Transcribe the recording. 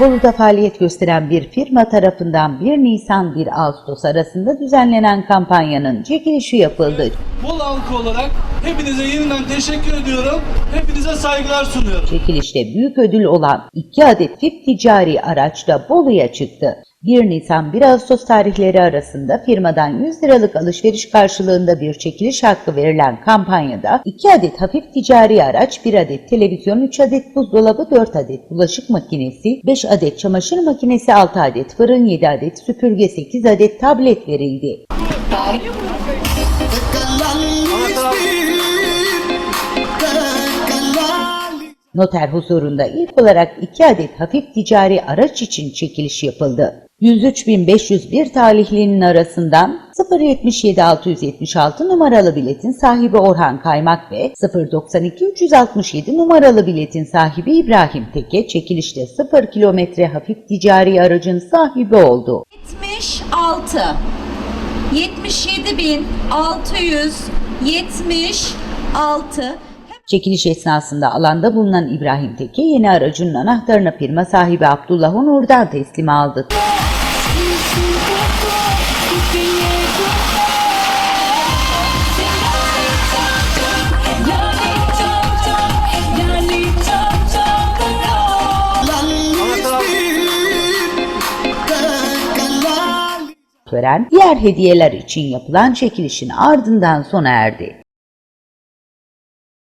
Bolu'da faaliyet gösteren bir firma tarafından 1 Nisan-1 Ağustos arasında düzenlenen kampanyanın çekilişi yapıldı. Bol halkı olarak hepinize yeniden teşekkür ediyorum. Hepinize saygılar sunuyorum. Çekilişte büyük ödül olan 2 adet FİP ticari araç da Bolu'ya çıktı. 1 Nisan 1 Ağustos tarihleri arasında firmadan 100 liralık alışveriş karşılığında bir çekiliş hakkı verilen kampanyada 2 adet hafif ticari araç, 1 adet televizyon, 3 adet buzdolabı, 4 adet bulaşık makinesi, 5 adet çamaşır makinesi, 6 adet fırın, 7 adet süpürge, 8 adet tablet verildi. Noter huzurunda ilk olarak 2 adet hafif ticari araç için çekiliş yapıldı. 103.501 talihlinin arasından 077-676 numaralı biletin sahibi Orhan Kaymak ve 092-367 numaralı biletin sahibi İbrahim Teke çekilişte 0 kilometre hafif ticari aracın sahibi oldu. 76 77.676 Çekiliş esnasında alanda bulunan İbrahim Teke yeni aracının anahtarını firma sahibi Abdullah Onur'dan teslim aldı. Tören diğer hediyeler için yapılan çekilişin ardından sona erdi.